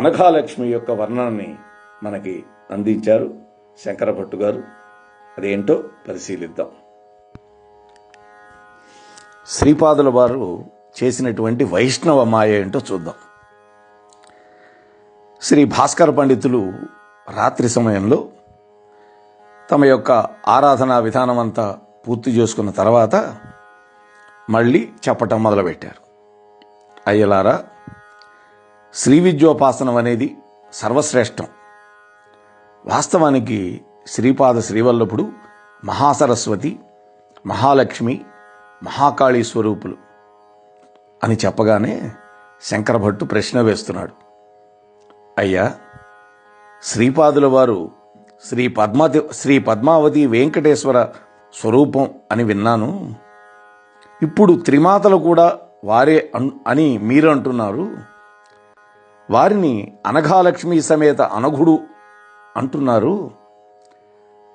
అనఘాలక్ష్మి యొక్క వర్ణనని మనకి అందించారు శంకరభట్టు గారు. అదేంటో పరిశీలిద్దాం. శ్రీపాదుల వారు చేసినటువంటి వైష్ణవ మాయ ఏంటో చూద్దాం. శ్రీ భాస్కర పండితులు రాత్రి సమయంలో తమ యొక్క ఆరాధనా విధానం అంతా పూర్తి చేసుకున్న తర్వాత మళ్ళీ చెప్పటం మొదలుపెట్టారు. అయ్యలారా శ్రీ విద్యోపాసనం అనేది సర్వశ్రేష్టం. వాస్తవానికి శ్రీపాద శ్రీవల్లభుడు మహాసరస్వతి మహాలక్ష్మి మహాకాళీ స్వరూపులు అని చెప్పగానే శంకరభట్టు ప్రశ్న వేస్తున్నాడు. అయ్యా శ్రీపాదుల వారు శ్రీ పద్మావతి శ్రీ పద్మావతి వెంకటేశ్వర స్వరూపం అని విన్నాను. ఇప్పుడు త్రిమాతలు కూడా వారే అన్- అని మీరు అంటున్నారు వారిని అనఘాలక్ష్మి సమేత అనఘుడు అంటున్నారు.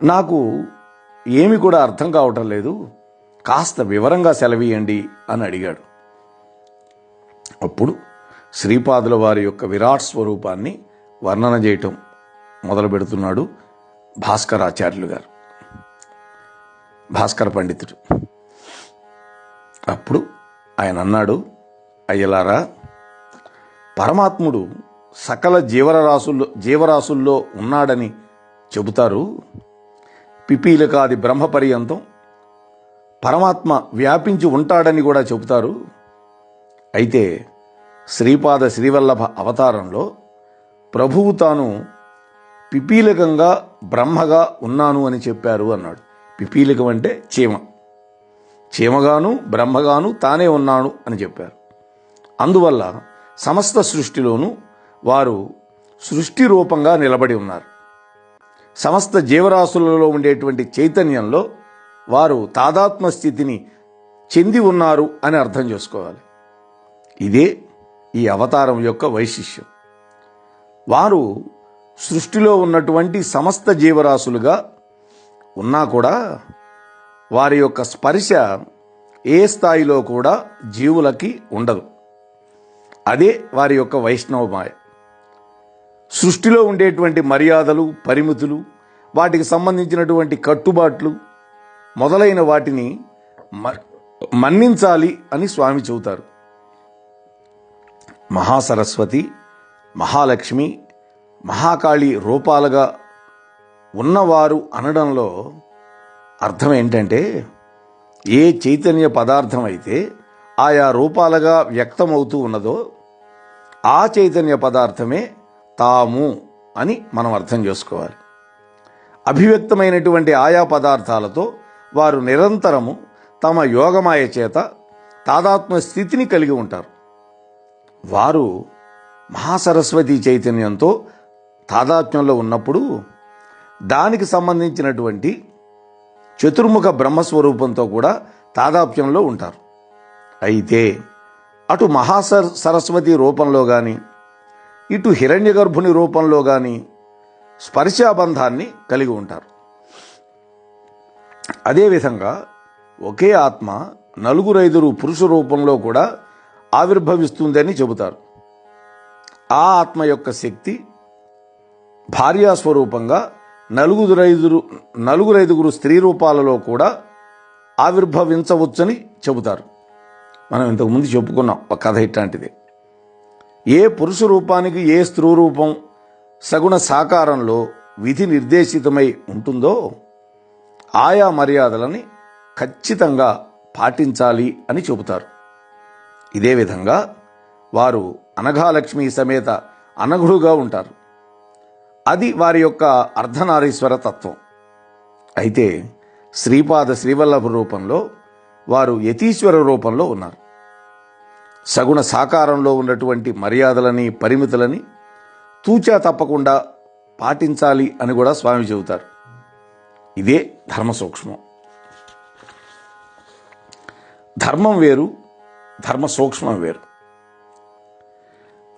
నాకు ఏమి కూడా అర్థం కావటం లేదు. కాస్త వివరంగా సెలవీయండి అని అడిగాడు. అప్పుడు శ్రీపాదుల వారి యొక్క విరాట్ స్వరూపాన్ని వర్ణన చేయటం మొదలు పెడుతున్నాడు భాస్కరాచార్యులు గారు. భాస్కర పండితుడు. అప్పుడు ఆయన అన్నాడు అయ్యలారా పరమాత్ముడు సకల జీవరాశుల్లో జీవరాశుల్లో ఉన్నాడని చెబుతారు. పిపీలకాది బ్రహ్మపర్యంతం పరమాత్మ వ్యాపించి ఉంటాడని కూడా చెబుతారు. అయితే శ్రీపాద శ్రీవల్లభ అవతారంలో ప్రభువు తాను పిపీలకంగా బ్రహ్మగా ఉన్నాను అని చెప్పారు అన్నాడు. పిపీలకం అంటే చీమ చీమగాను బ్రహ్మగాను తానే ఉన్నాను అని చెప్పారు. అందువల్ల సమస్త సృష్టిలోనూ వారు సృష్టి రూపంగా నిలబడి ఉన్నారు. సమస్త జీవరాశులలో ఉండేటువంటి చైతన్యంలో వారు తాదాత్మ స్థితిని చెంది ఉన్నారు అని అర్థం చేసుకోవాలి. ఇదే ఈ అవతారం యొక్క వైశిష్యం వారు సృష్టిలో ఉన్నటువంటి సమస్త జీవరాశులుగా ఉన్నా కూడా వారి యొక్క స్పర్శ ఏ స్థాయిలో కూడా జీవులకి ఉండదు. అదే వారి యొక్క వైష్ణవ మాయ సృష్టిలో ఉండేటువంటి మర్యాదలు పరిమితులు వాటికి సంబంధించినటువంటి కట్టుబాట్లు మొదలైన వాటిని మన్నించాలి అని స్వామి చెబుతారు. మహాసరస్వతి మహాలక్ష్మి మహాకాళి రూపాలుగా ఉన్నవారు అనడంలో అర్థం ఏంటంటే ఏ చైతన్య పదార్థం అయితే ఆయా రూపాలుగా వ్యక్తమవుతూ ఉన్నదో ఆ చైతన్య పదార్థమే తాము అని మనం అర్థం చేసుకోవాలి. అభివ్యక్తమైనటువంటి ఆయా పదార్థాలతో వారు నిరంతరము తమ యోగమాయ చేత తాదాత్మ స్థితిని కలిగి ఉంటారు. వారు మహాసరస్వతి చైతన్యంతో తాదాత్మ్యంలో ఉన్నప్పుడు దానికి సంబంధించినటువంటి చతుర్ముఖ బ్రహ్మస్వరూపంతో కూడా తాదాప్యంలో ఉంటారు. అయితే అటు మహాసర్ సరస్వతి రూపంలో కానీ ఇటు హిరణ్యగర్భుని రూపంలో కానీ స్పర్శాబంధాన్ని కలిగి ఉంటారు. అదేవిధంగా ఒకే ఆత్మ నలుగురైదురు పురుష రూపంలో కూడా ఆవిర్భవిస్తుందని చెబుతారు. ఆ ఆత్మ యొక్క శక్తి భార్యాస్వరూపంగా నలుగురైదురు నలుగురైదుగురు స్త్రీ రూపాలలో కూడా ఆవిర్భవించవచ్చని చెబుతారు. మనం ఇంతకుముందు చెప్పుకున్నాం ఒక కథ ఇట్లాంటిది. ఏ పురుష రూపానికి ఏ స్త్రీ రూపం సగుణ సాకారంలో విధి నిర్దేశితమై ఉంటుందో ఆయా మర్యాదలని ఖచ్చితంగా పాటించాలి అని చెబుతారు. ఇదే విధంగా వారు అనఘాలక్ష్మి సమేత అనఘుడుగా ఉంటారు. అది వారి యొక్క అర్ధనారీశ్వర తత్వం. అయితే శ్రీపాద శ్రీవల్లభ రూపంలో వారు యతీశ్వర రూపంలో ఉన్నారు. సగుణ సాకారంలో ఉన్నటువంటి మర్యాదలని పరిమితులని తూచా తప్పకుండా పాటించాలి అని కూడా స్వామి చెబుతారు. ఇదే ధర్మ సూక్ష్మం. ధర్మం వేరు ధర్మ సూక్ష్మం వేరు.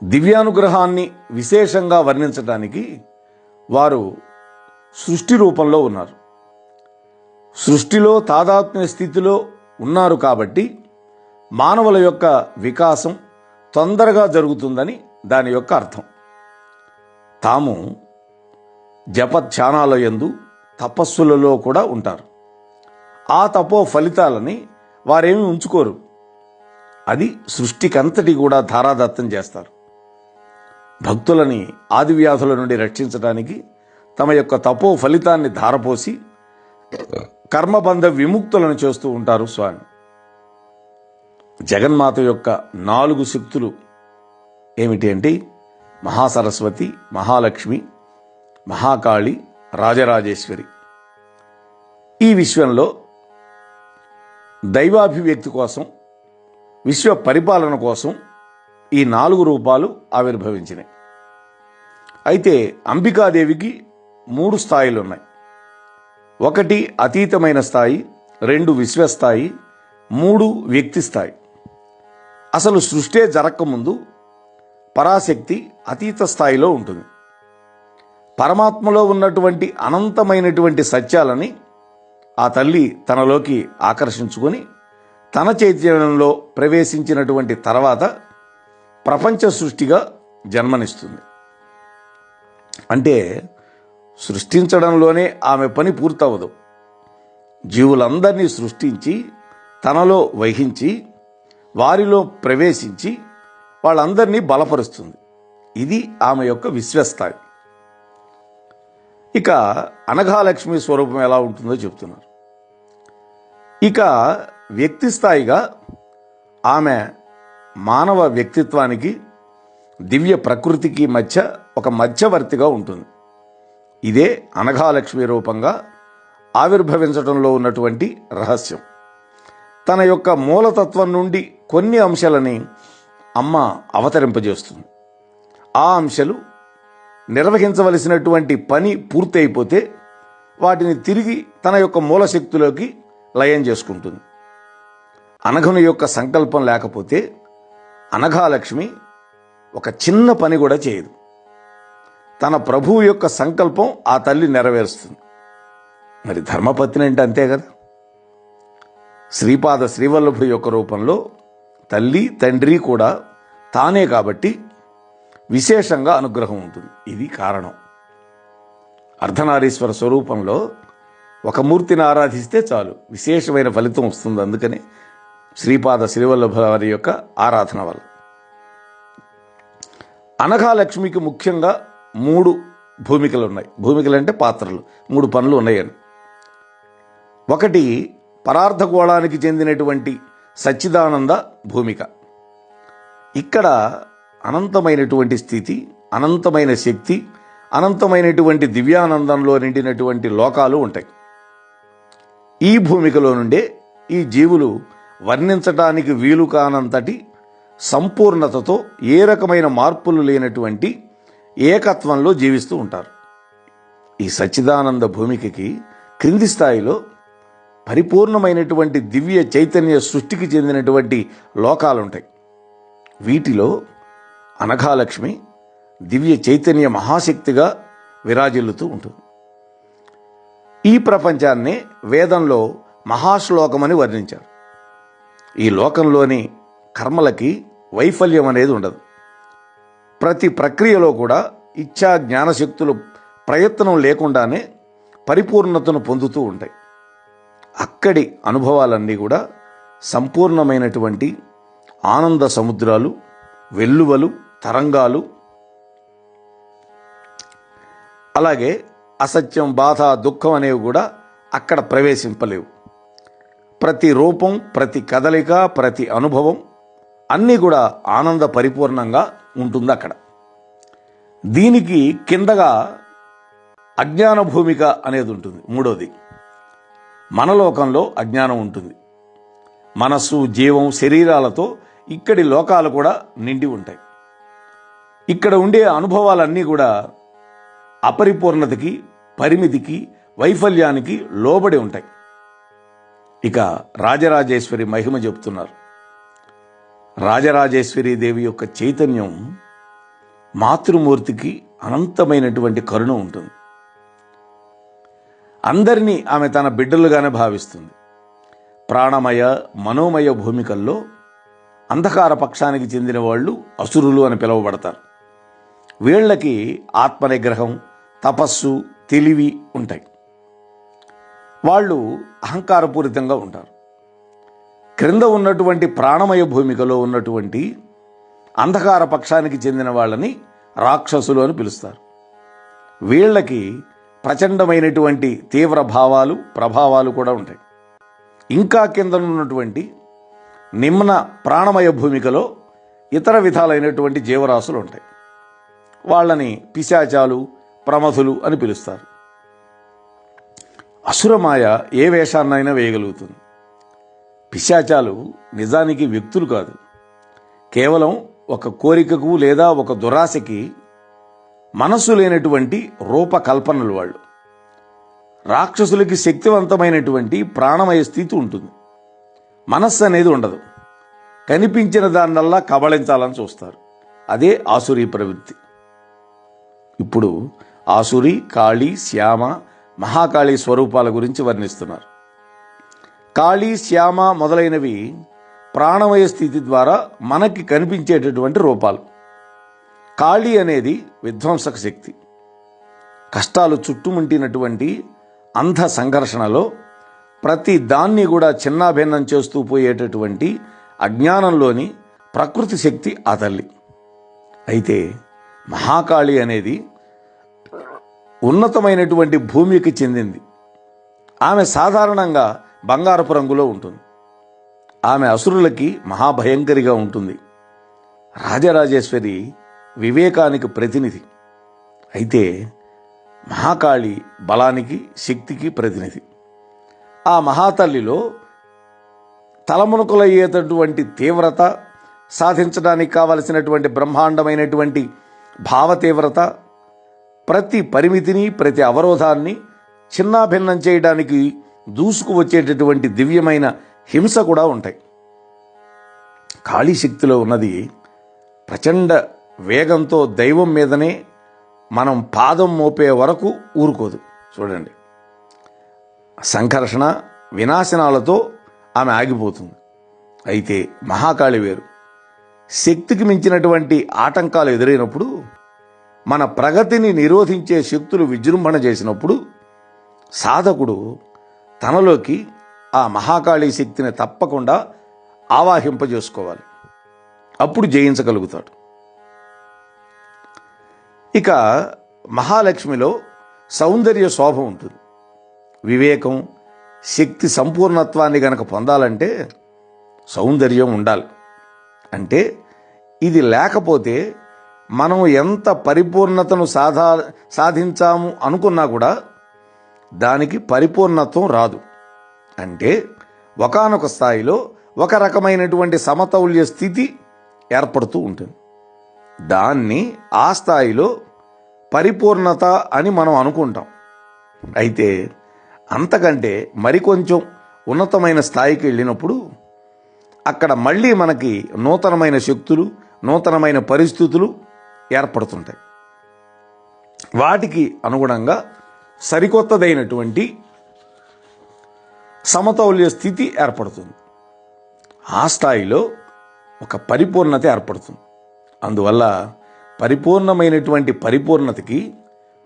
దివ్యానుగ్రహాన్ని విశేషంగా వర్ణించడానికి వారు సృష్టి రూపంలో ఉన్నారు. సృష్టిలో తాదాత్మ్య స్థితిలో ఉన్నారు కాబట్టి మానవుల యొక్క వికాసం తొందరగా జరుగుతుందని దాని యొక్క అర్థం. తాము జపధ్యానాల యందు తపస్సులలో కూడా ఉంటారు. ఆ తపో ఫలితాలని వారేమి ఉంచుకోరు. అది సృష్టికంతటి కూడా ధారాదత్తం చేస్తారు. భక్తులని ఆది వ్యాధుల నుండి రక్షించడానికి తమ యొక్క తపో ఫలితాన్ని ధారపోసి కర్మబంధ విముక్తులను చేస్తూ ఉంటారు స్వామి. జగన్మాత యొక్క నాలుగు శక్తులు ఏమిటి అంటే మహాసరస్వతి మహాలక్ష్మి మహాకాళి రాజరాజేశ్వరి. ఈ విశ్వంలో దైవాభివ్యక్తి కోసం విశ్వ పరిపాలన కోసం ఈ నాలుగు రూపాలు ఆవిర్భవించినాయి. అయితే అంబికాదేవికి మూడు స్థాయిలు ఉన్నాయి ఒకటి అతీతమైన స్థాయి రెండు విశ్వస్థాయి మూడు వ్యక్తి స్థాయి. అసలు సృష్టే జరగకముందు పరాశక్తి అతీత స్థాయిలో ఉంటుంది. పరమాత్మలో ఉన్నటువంటి అనంతమైనటువంటి సత్యాలని ఆ తల్లి తనలోకి ఆకర్షించుకొని తన చైతన్యంలో ప్రవేశించినటువంటి తర్వాత ప్రపంచ సృష్టిగా జన్మనిస్తుంది. అంటే సృష్టించడంలోనే ఆమె పని పూర్తవదు. జీవులందరినీ సృష్టించి తనలో వహించి వారిలో ప్రవేశించి వాళ్ళందరినీ బలపరుస్తుంది. ఇది ఆమె యొక్క విశ్వస్థాయి. ఇక అనఘాలక్ష్మి స్వరూపం ఎలా ఉంటుందో చెప్తున్నారు. ఇక వ్యక్తి స్థాయిగా ఆమె మానవ వ్యక్తిత్వానికి దివ్య ప్రకృతికి మధ్య ఒక మధ్యవర్తిగా ఉంటుంది. ఇదే అనఘాలక్ష్మి రూపంగా ఆవిర్భవించడంలో ఉన్నటువంటి రహస్యం. తన యొక్క మూలతత్వం నుండి కొన్ని అంశాలని అమ్మ అవతరింపజేస్తుంది. ఆ అంశాలు నిర్వహించవలసినటువంటి పని పూర్తి అయిపోతే వాటిని తిరిగి తన యొక్క మూలశక్తిలోకి లయం చేసుకుంటుంది. అనఘను యొక్క సంకల్పం లేకపోతే అనఘాలక్ష్మి ఒక చిన్న పని కూడా చేయదు. తన ప్రభువు యొక్క సంకల్పం ఆ తల్లి నెరవేరుస్తుంది. మరి ధర్మపత్ని అంటే అంతే కదా? శ్రీపాద శ్రీవల్లభు యొక్క రూపంలో తల్లి తండ్రి కూడా తానే కాబట్టి విశేషంగా అనుగ్రహం ఉంటుంది. ఇది కారణం. అర్ధనారీశ్వర స్వరూపంలో ఒక మూర్తిని ఆరాధిస్తే చాలు. విశేషమైన ఫలితం వస్తుంది అందుకని శ్రీపాద శ్రీవల్లభ వారి యొక్క ఆరాధన వల్ల. అనఘాలక్ష్మికి ముఖ్యంగా మూడు భూమికలు ఉన్నాయి భూమికలు అంటే పాత్రలు. మూడు పనులు ఉన్నాయని. ఒకటి పరార్థగోళానికి చెందినటువంటి సచ్చిదానంద భూమిక. ఇక్కడ అనంతమైనటువంటి స్థితి అనంతమైన శక్తి అనంతమైనటువంటి దివ్యానందంలో నిండినటువంటి లోకాలు ఉంటాయి. ఈ భూమికలో నుండే ఈ జీవులు వర్ణించటానికి వీలు కానంతటి సంపూర్ణతతో ఏ రకమైన మార్పులు లేనటువంటి ఏకత్వంలో జీవిస్తూ ఉంటారు. ఈ సచ్చిదానంద భూమికకి క్రింది స్థాయిలో పరిపూర్ణమైనటువంటి దివ్య చైతన్య సృష్టికి చెందినటువంటి లోకాలుంటాయి. వీటిలో అనఘాలక్ష్మి దివ్య చైతన్య మహాశక్తిగా విరాజిల్లుతూ ఉంటుంది. ఈ ప్రపంచాన్ని వేదంలో మహాశ్లోకమని వర్ణించారు. ఈ లోకంలోని కర్మలకి వైఫల్యం అనేది ఉండదు. ప్రతి ప్రక్రియలో కూడా ఇచ్చా జ్ఞానశక్తులు ప్రయత్నం లేకుండానే పరిపూర్ణతను పొందుతూ ఉంటాయి. అక్కడి అనుభవాలన్నీ కూడా సంపూర్ణమైనటువంటి ఆనంద సముద్రాలు వెల్లువలు తరంగాలు. అలాగే అసత్యం బాధ దుఃఖం అనేవి కూడా అక్కడ ప్రవేశింపలేవు. ప్రతి రూపం ప్రతి కదలిక ప్రతి అనుభవం అన్నీ కూడా ఆనంద పరిపూర్ణంగా ఉంటుంది అక్కడ దీనికి కిందగా అజ్ఞాన భూమిక అనేది ఉంటుంది మూడోది. మన లోకంలో అజ్ఞానం ఉంటుంది. మనస్సు జీవం శరీరాలతో ఇక్కడి లోకాలు కూడా నిండి ఉంటాయి. ఇక్కడ ఉండే అనుభవాలన్నీ కూడా అపరిపూర్ణతకి పరిమితికి వైఫల్యానికి లోబడి ఉంటాయి. ఇక రాజరాజేశ్వరి మహిమ చెప్తున్నారు. రాజరాజేశ్వరి దేవి యొక్క చైతన్యం మాతృమూర్తికి అనంతమైనటువంటి కరుణ ఉంటుంది. అందరినీ ఆమె తన బిడ్డలుగానే భావిస్తుంది. ప్రాణమయ మనోమయ భూమికల్లో అంధకార పక్షానికి చెందిన వాళ్ళు అసురులు అని పిలువబడతారు. వీళ్ళకి ఆత్మనిగ్రహం తపస్సు తెలివి ఉంటాయి. వాళ్ళు అహంకారపూరితంగా ఉంటారు. క్రింద ఉన్నటువంటి ప్రాణమయ భూమికలో ఉన్నటువంటి అంధకార పక్షానికి చెందిన వాళ్ళని రాక్షసులు అని పిలుస్తారు. వీళ్ళకి ప్రచండమైనటువంటి తీవ్ర భావాలు ప్రభావాలు కూడా ఉంటాయి. ఇంకా కింద ఉన్నటువంటి నిమ్న ప్రాణమయ భూమికలో ఇతర విధాలైనటువంటి జీవరాశులు ఉంటాయి. వాళ్ళని పిశాచాలు ప్రమథులు అని పిలుస్తారు. అసురమాయ ఏ వేషాన్నైనా వేయగలుగుతుంది. పిశాచాలు నిజానికి వ్యక్తులు కాదు. కేవలం ఒక కోరికకు లేదా ఒక దురాశకి మనస్సు లేనటువంటి రూపకల్పనలు వాళ్ళు. రాక్షసులకి శక్తివంతమైనటువంటి ప్రాణమయ స్థితి ఉంటుంది. మనస్సు అనేది ఉండదు. కనిపించిన దాన్నల్లా కబళించాలని చూస్తారు. అదే ఆసురి ప్రవృత్తి. ఇప్పుడు ఆసురి కాళీ శ్యామ మహాకాళి స్వరూపాల గురించి వర్ణిస్తున్నారు. కాళీ శ్యామ మొదలైనవి ప్రాణమయ స్థితి ద్వారా మనకి కనిపించేటటువంటి రూపాలు. కాళీ అనేది విధ్వంసక శక్తి. కష్టాలు చుట్టుముంటినటువంటి అంధ సంఘర్షణలో ప్రతి దాన్ని కూడా చిన్నాభిన్నం చేస్తూ పోయేటటువంటి అజ్ఞానంలోని ప్రకృతి శక్తి ఆ తల్లి. అయితే మహాకాళి అనేది ఉన్నతమైనటువంటి భూమికి చెందింది. ఆమె సాధారణంగా బంగారపు రంగులో ఉంటుంది. ఆమె అసురులకి మహాభయంకరిగా ఉంటుంది. రాజరాజేశ్వరి వివేకానికి ప్రతినిధి. అయితే మహాకాళి బలానికి శక్తికి ప్రతినిధి. ఆ మహాతల్లిలో తలమునకులయ్యేటటువంటి తీవ్రత సాధించడానికి కావలసినటువంటి బ్రహ్మాండమైనటువంటి భావ తీవ్రత ప్రతి పరిమితిని ప్రతి అవరోధాన్ని చిన్నాభిన్నం చేయడానికి దూసుకు వచ్చేటటువంటి దివ్యమైన హింస కూడా ఉంటాయి. కాళీ శక్తిలో ఉన్నది ప్రచండ వేగంతో దైవం మీదనే మనం పాదం మోపే వరకు ఊరుకోదు. చూడండి. సంఘర్షణ వినాశనాలతో ఆమె ఆగిపోతుంది. అయితే మహాకాళి వేరు. శక్తికి మించినటువంటి ఆటంకాలు ఎదురైనప్పుడు మన ప్రగతిని నిరోధించే శక్తులు విజృంభణ చేసినప్పుడు సాధకుడు తనలోకి ఆ మహాకాళీ శక్తిని తప్పకుండా ఆవాహింపజేసుకోవాలి. అప్పుడు జయించగలుగుతాడు. ఇక మహాలక్ష్మిలో సౌందర్య శోభ ఉంటుంది. వివేకం శక్తి సంపూర్ణత్వాన్ని గనక పొందాలంటే సౌందర్యం ఉండాలి. అంటే ఇది లేకపోతే మనం ఎంత పరిపూర్ణతను సాధా సాధించాము అనుకున్నా కూడా దానికి పరిపూర్ణత్వం రాదు. అంటే ఒకానొక స్థాయిలో ఒక రకమైనటువంటి సమతౌల్య స్థితి ఏర్పడుతూ ఉంటుంది. దాన్ని ఆ స్థాయిలో పరిపూర్ణత అని మనం అనుకుంటాం. అయితే అంతకంటే మరికొంచెం ఉన్నతమైన స్థాయికి వెళ్ళినప్పుడు అక్కడ మళ్ళీ మనకి నూతనమైన శక్తులు నూతనమైన పరిస్థితులు ఏర్పడుతుంటాయి. వాటికి అనుగుణంగా సరికొత్తదైనటువంటి సమతౌల్య స్థితి ఏర్పడుతుంది. ఆ స్థాయిలో ఒక పరిపూర్ణత ఏర్పడుతుంది. అందువల్ల పరిపూర్ణమైనటువంటి పరిపూర్ణతకి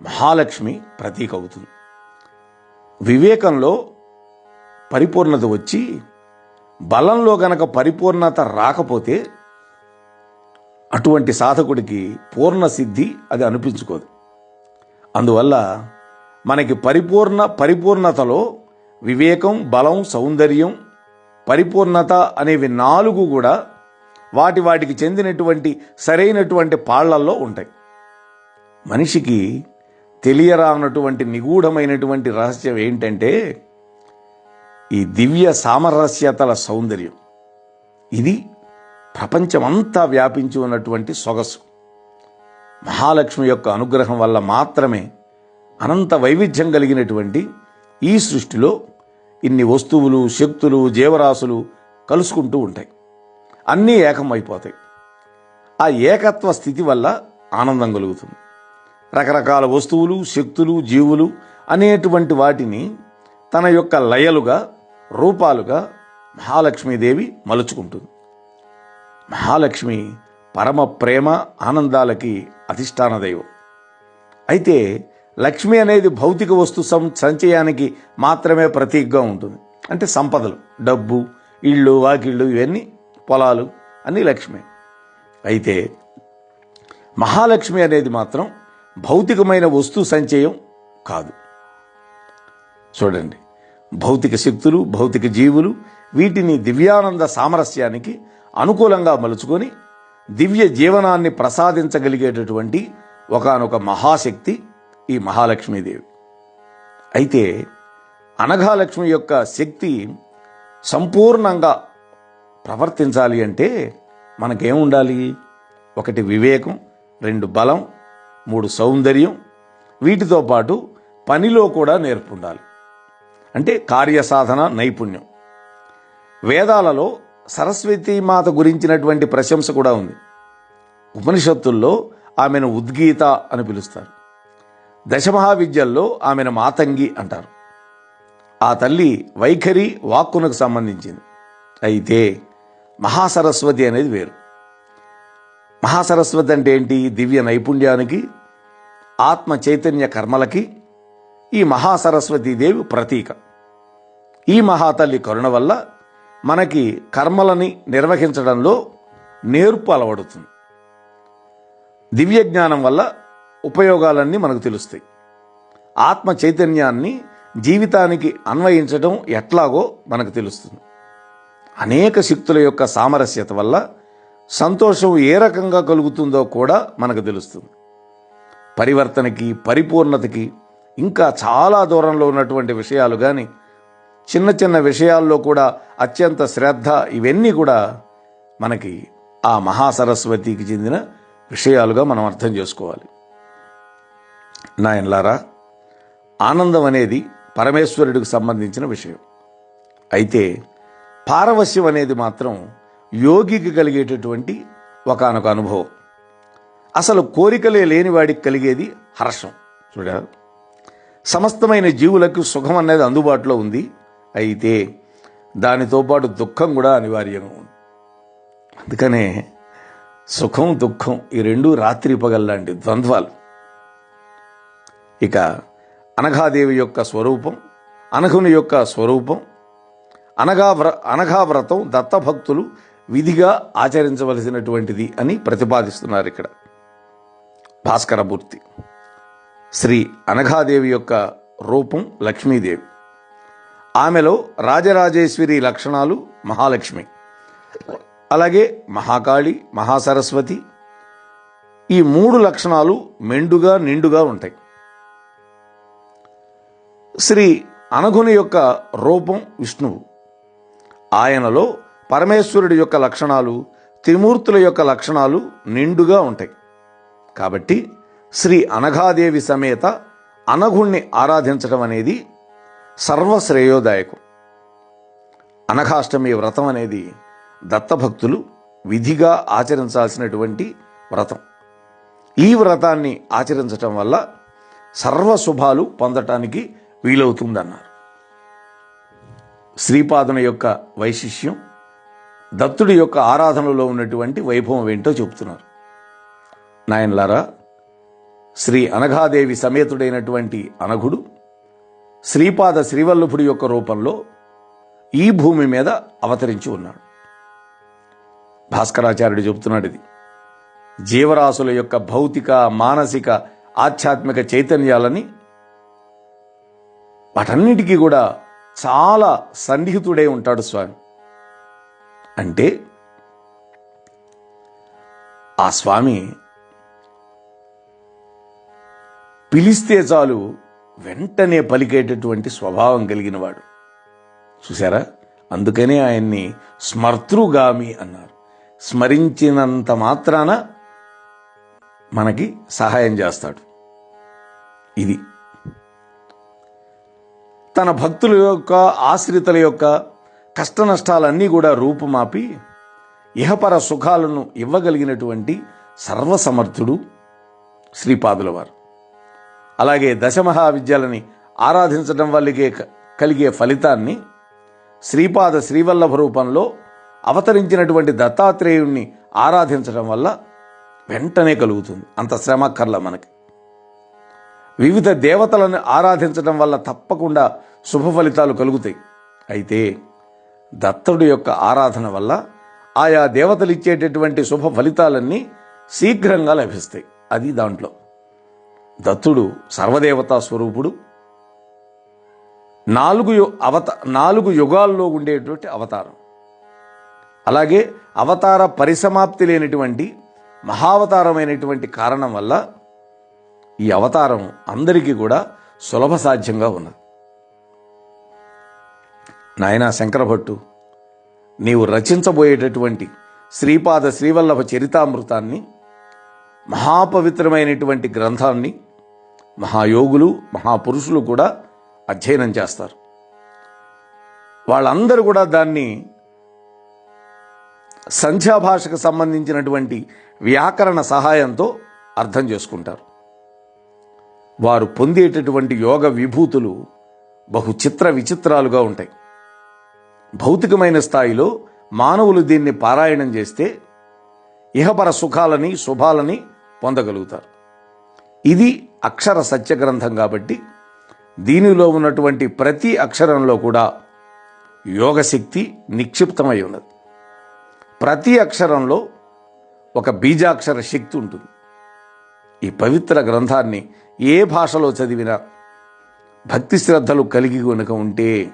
మహాలక్ష్మి ప్రతీక అవుతుంది. వివేకంలో పరిపూర్ణత వచ్చి బలంలో గనక పరిపూర్ణత రాకపోతే అటువంటి సాధకుడికి పూర్ణ సిద్ధి అది అనిపించుకోదు. అందువల్ల మనకి పరిపూర్ణ పరిపూర్ణతలో వివేకం బలం సౌందర్యం పరిపూర్ణత అనేవి నాలుగు కూడా వాటి వాటికి చెందినటువంటి సరైనటువంటి పాళ్ళల్లో ఉంటాయి. మనిషికి తెలియరానటువంటి నిగూఢమైనటువంటి రహస్యం ఏంటంటే ఈ దివ్య సామరస్యతల సౌందర్యం. ఇది ప్రపంచమంతా వ్యాపించి ఉన్నటువంటి సొగసు. మహాలక్ష్మి యొక్క అనుగ్రహం వల్ల మాత్రమే అనంత వైవిధ్యం కలిగినటువంటి ఈ సృష్టిలో ఇన్ని వస్తువులు శక్తులు జీవరాశులు కలుసుకుంటూ ఉంటాయి. అన్నీ ఏకమైపోతాయి. ఆ ఏకత్వ స్థితి వల్ల ఆనందం కలుగుతుంది. రకరకాల వస్తువులు శక్తులు జీవులు అనేటువంటి వాటిని తన యొక్క లయలుగా రూపాలుగా మహాలక్ష్మీదేవి మలుచుకుంటుంది. మహాలక్ష్మి పరమ ప్రేమ ఆనందాలకి అధిష్టాన దైవం. అయితే లక్ష్మి అనేది భౌతిక వస్తు సం సంచయానికి మాత్రమే ప్రతీకగా ఉంటుంది. అంటే సంపదలు. డబ్బు ఇళ్ళు వాకిళ్ళు ఇవన్నీ పొలాలు అన్నీ లక్ష్మి. అయితే మహాలక్ష్మి అనేది మాత్రం భౌతికమైన వస్తు సంచయం కాదు. చూడండి. భౌతిక శక్తులు భౌతిక జీవులు వీటిని దివ్యానంద సామరస్యానికి అనుకూలంగా మలుచుకొని దివ్య జీవనాన్ని ప్రసాదించగలిగేటటువంటి ఒకానొక మహాశక్తి ఈ మహాలక్ష్మీదేవి. అయితే అనఘాలక్ష్మి యొక్క శక్తి సంపూర్ణంగా ప్రవర్తించాలి అంటే మనకేముండాలి ఒకటి వివేకం రెండు బలం మూడు సౌందర్యం వీటితో పాటు పనిలో కూడా నేర్పుండాలి. అంటే కార్యసాధన నైపుణ్యం. వేదాలలో సరస్వతీ మాత గురించినటువంటి ప్రశంస కూడా ఉంది. ఉపనిషత్తుల్లో ఆమెను ఉద్గీత అని పిలుస్తారు. దశమహావిద్యల్లో ఆమెను మాతంగి అంటారు. ఆ తల్లి వైఖరి వాక్కునకు సంబంధించింది. అయితే మహాసరస్వతి అనేది వేరు. మహాసరస్వతి అంటే ఏంటి? దివ్య నైపుణ్యానికి ఆత్మ చైతన్య కర్మలకి ఈ మహాసరస్వతీదేవి ప్రతీక. ఈ మహాతల్లి కరుణ వల్ల మనకి కర్మలని నిర్వహించడంలో నేర్పు అలవడుతుంది. దివ్య జ్ఞానం వల్ల ఉపయోగాలన్నీ మనకు తెలుస్తాయి. ఆత్మ చైతన్యాన్ని జీవితానికి అన్వయించడం ఎట్లాగో మనకు తెలుస్తుంది. అనేక శక్తుల యొక్క సామరస్యత వల్ల సంతోషం ఏ రకంగా కలుగుతుందో కూడా మనకు తెలుస్తుంది. పరివర్తనకి పరిపూర్ణతకి ఇంకా చాలా దూరంలో ఉన్నటువంటి విషయాలు కానీ చిన్న చిన్న విషయాల్లో కూడా అత్యంత శ్రద్ధ ఇవన్నీ కూడా మనకి ఆ మహాసరస్వతికి చెందిన విషయాలుగా మనం అర్థం చేసుకోవాలి. నాయనలారా ఆనందం అనేది పరమేశ్వరుడికి సంబంధించిన విషయం. అయితే పారవశ్యం అనేది మాత్రం యోగికి కలిగేటటువంటి ఒకానొక అనుభవం. అసలు కోరికలే లేని వాడికి కలిగేది హర్షం. చూడారు సమస్తమైన జీవులకు సుఖం అనేది అందుబాటులో ఉంది. అయితే దానితో పాటు దుఃఖం కూడా అనివార్యంగా ఉంది. అందుకనే సుఖం దుఃఖం ఈ రెండు రాత్రి పగల్లాంటి ద్వంద్వాలు. ఇక అనఘాదేవి యొక్క స్వరూపం అనఘుని యొక్క స్వరూపం అనగా వ్ర అనఘావ్రతం దత్తభక్తులు విధిగా ఆచరించవలసినటువంటిది అని ప్రతిపాదిస్తున్నారు ఇక్కడ. భాస్కరమూర్తి శ్రీ అనఘాదేవి యొక్క రూపం లక్ష్మీదేవి. ఆమెలో రాజరాజేశ్వరి లక్షణాలు మహాలక్ష్మి. అలాగే మహాకాళి మహాసరస్వతి. ఈ మూడు లక్షణాలు మెండుగా నిండుగా ఉంటాయి. శ్రీ అనఘుని యొక్క రూపం విష్ణువు. ఆయనలో పరమేశ్వరుడి యొక్క లక్షణాలు త్రిమూర్తుల యొక్క లక్షణాలు నిండుగా ఉంటాయి. కాబట్టి శ్రీ అనఘాదేవి సమేత అనఘుణ్ణి ఆరాధించడం అనేది సర్వశ్రేయోదాయకం. అనఘాష్టమి వ్రతం అనేది దత్తభక్తులు విధిగా ఆచరించాల్సినటువంటి వ్రతం. ఈ వ్రతాన్ని ఆచరించటం వల్ల సర్వశుభాలు పొందటానికి వీలవుతుందన్నారు. శ్రీపాదన యొక్క వైశిష్యం దత్తుడి యొక్క ఆరాధనలో ఉన్నటువంటి వైభవం ఏంటో చెబుతున్నారు నాయనలారా శ్రీ అనఘాదేవి సమేతుడైనటువంటి అనఘుడు శ్రీపాద శ్రీవల్లభుడి యొక్క రూపంలో ఈ భూమి మీద అవతరించి ఉన్నాడు. భాస్కరాచార్యుడు చెబుతున్నాడు ఇది. జీవరాశుల యొక్క భౌతిక మానసిక ఆధ్యాత్మిక చైతన్యాలని వాటన్నిటికీ కూడా చాలా సన్నిహితుడై ఉంటాడు స్వామి. అంటే ఆ స్వామి పిలిస్తే చాలు వెంటనే పలికేటటువంటి స్వభావం కలిగినవాడు. చూసారా అందుకనే ఆయన్ని స్మర్తృగామి అన్నారు. స్మరించినంత మాత్రాన మనకి సహాయం చేస్తాడు. ఇది తన భక్తుల యొక్క ఆశ్రితుల యొక్క కష్ట నష్టాలన్నీ కూడా రూపుమాపి ఇహపర సుఖాలను ఇవ్వగలిగినటువంటి సర్వసమర్థుడు శ్రీపాదుల వారు అలాగే దశమహావిద్యాలని ఆరాధించడం వల్లకే క- కలిగే ఫలితాన్ని శ్రీపాద శ్రీవల్లభ రూపంలో అవతరించినటువంటి దత్తాత్రేయుణ్ణి ఆరాధించడం వల్ల వెంటనే కలుగుతుంది. అంత శ్రమ కర్ల మనకి. వివిధ దేవతలను ఆరాధించడం వల్ల తప్పకుండా శుభ ఫలితాలు కలుగుతాయి. అయితే దత్తుడి యొక్క ఆరాధన వల్ల ఆయా దేవతలు ఇచ్చేటటువంటి శుభ ఫలితాలన్నీ శీఘ్రంగా లభిస్తాయి. అది దాంట్లో. దత్తుడు సర్వదేవతా స్వరూపుడు. నాలుగు యు- అవత నాలుగు యుగాల్లో ఉండేటువంటి అవతారం. అలాగే అవతార పరిసమాప్తి లేనటువంటి మహావతారమైనటువంటి కారణం వల్ల ఈ అవతారం అందరికీ కూడా సులభ సాధ్యంగా ఉన్నది. నాయనా శంకరభట్టు నీవు రచించబోయేటటువంటి శ్రీపాద శ్రీవల్లభ చరితామృతాన్ని మహాపవిత్రమైనటువంటి గ్రంథాన్ని మహాయోగులు మహాపురుషులు కూడా అధ్యయనం చేస్తారు. వాళ్ళందరూ కూడా దాన్ని సంధ్యాభాషకు సంబంధించినటువంటి వ్యాకరణ సహాయంతో అర్థం చేసుకుంటారు. వారు పొందేటటువంటి యోగ విభూతులు బహు చిత్ర విచిత్రాలుగా ఉంటాయి. భౌతికమైన స్థాయిలో మానవులు దీన్ని పారాయణం చేస్తే ఇహపర సుఖాలని శుభాలని పొందగలుగుతారు. ఇది అక్షర సత్య గ్రంథం కాబట్టి దీనిలో ఉన్నటువంటి ప్రతి అక్షరంలో కూడా యోగశక్తి నిక్షిప్తమై ఉన్నది. ప్రతి అక్షరంలో ఒక బీజాక్షర శక్తి ఉంటుంది. ఈ పవిత్ర గ్రంథాన్ని ఏ భాషలో చదివినా భక్తి శ్రద్ధలు కలిగి కనుక ఉంటే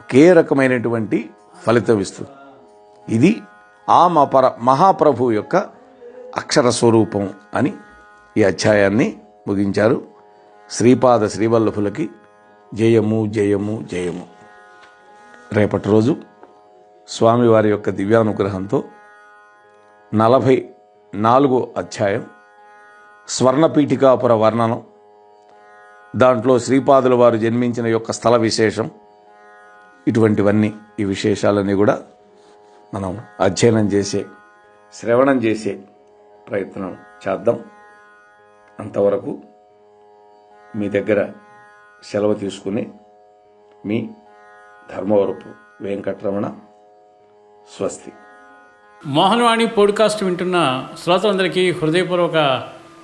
ఒకే రకమైనటువంటి ఫలితం ఇస్తుంది. ఇది ఆ మపర మహాప్రభు యొక్క అక్షర స్వరూపం అని ఈ అధ్యాయాన్ని ముగించారు. శ్రీపాద శ్రీవల్లభులకి జయము జయము జయము. రేపటి రోజు స్వామివారి యొక్క దివ్యానుగ్రహంతో నలభై నాలుగో అధ్యాయం స్వర్ణపీఠికాపుర వర్ణనం. దాంట్లో శ్రీపాదుల వారు జన్మించిన యొక్క స్థల విశేషం. ఇటువంటివన్నీ ఈ విశేషాలన్నీ కూడా మనం అధ్యయనం చేసే శ్రవణం చేసే ప్రయత్నం చేద్దాం. అంతవరకు మీ దగ్గర సెలవు తీసుకుని మీ ధర్మవరపు వెంకటరమణ స్వస్తి. మోహన్వాణి పోడ్కాస్ట్ వింటున్న శ్రోతలందరికీ హృదయపూర్వక